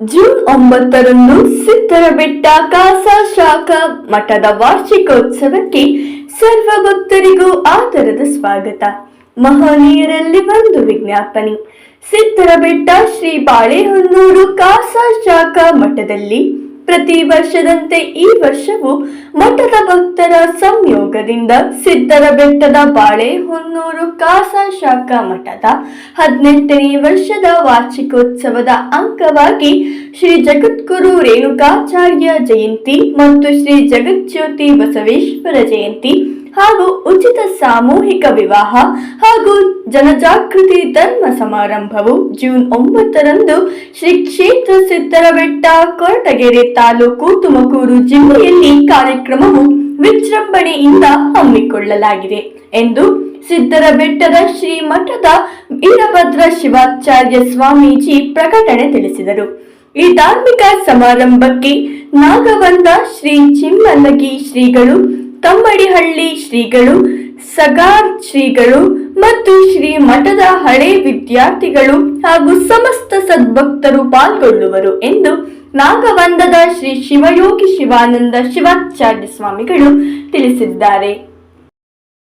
June ಒಂಬತ್ತರಂದು ಸಿದ್ದರ ಬೆಟ್ಟ CASA ಶಾಖಾ ಮಠದ ವಾರ್ಷಿಕೋತ್ಸವಕ್ಕೆ ಸರ್ವ ಭಕ್ತರಿಗೂ ಆದರದ ಸ್ವಾಗತ. ಮಹನೀಯರಲ್ಲಿ ಒಂದು ವಿಜ್ಞಾಪನೆ. ಸಿದ್ದರ ಬೆಟ್ಟ ಶ್ರೀ ಬಾಳೆಹೊನ್ನೂರು ಕಾಸಾ ಶಾಖಾ ಮಠದಲ್ಲಿ ಪ್ರತಿ ವರ್ಷದಂತೆ ಈ ವರ್ಷವೂ ಮಠದ ಭಕ್ತರ ಸಂಯೋಗದಿಂದ ಸಿದ್ದರ ಬೆಟ್ಟದ ಬಾಳೆ ಹೊನ್ನೂರು ಕಾಸ ಶಾಖಾ ಮಠದ ಹದಿನೆಂಟನೇ ವರ್ಷದ ವಾರ್ಷಿಕೋತ್ಸವದ ಅಂಗವಾಗಿ ಶ್ರೀ ಜಗದ್ಗುರು ರೇಣುಕಾಚಾರ್ಯ ಜಯಂತಿ ಮತ್ತು ಶ್ರೀ ಜಗಜ್ಯೋತಿ ಬಸವೇಶ್ವರ ಜಯಂತಿ ಹಾಗೂ ಉಚಿತ ಸಾಮೂಹಿಕ ವಿವಾಹ ಹಾಗೂ ಜನಜಾಗೃತಿ ಧರ್ಮ ಸಮಾರಂಭವು ಜೂನ್ ಒಂಬತ್ತರಂದು ಶ್ರೀ ಕ್ಷೇತ್ರ ಸಿದ್ದರಬೆಟ್ಟ ಕೊರಟಗೆರೆ ತಾಲೂಕು, ತುಮಕೂರು ಜಿಲ್ಲೆಯಲ್ಲಿ ಕಾರ್ಯಕ್ರಮವು ವಿಜೃಂಭಣೆಯಿಂದ ಹಮ್ಮಿಕೊಳ್ಳಲಾಗಿದೆ ಎಂದು ಸಿದ್ದರ ಶ್ರೀ ಮಠದ ವೀರಭದ್ರ ಶಿವಾಚಾರ್ಯ ಸ್ವಾಮೀಜಿ ಪ್ರಕಟಣೆ ತಿಳಿಸಿದರು. ಈ ಧಾರ್ಮಿಕ ಸಮಾರಂಭಕ್ಕೆ ನಾಗವಂದ ಶ್ರೀ ಚಿಮ್ಮಲ್ಲಗಿ ಶ್ರೀಗಳು, ತಮ್ಮಡಿಹಳ್ಳಿ ಶ್ರೀಗಳು ಸಗಾರ್ ಶ್ರೀಗಳು ಮತ್ತು ಶ್ರೀ ಮಠದ ಹಳೆ ವಿದ್ಯಾರ್ಥಿಗಳು ಹಾಗೂ ಸಮಸ್ತ ಸದ್ಭಕ್ತರು ಪಾಲ್ಗೊಳ್ಳುವರು ಎಂದು ನಾಗವಂದದ ಶ್ರೀ ಶಿವಯೋಗಿ ಶಿವಾನಂದ ಶಿವಾಚಾರ್ಯ ಸ್ವಾಮಿಗಳು ತಿಳಿಸಿದ್ದಾರೆ.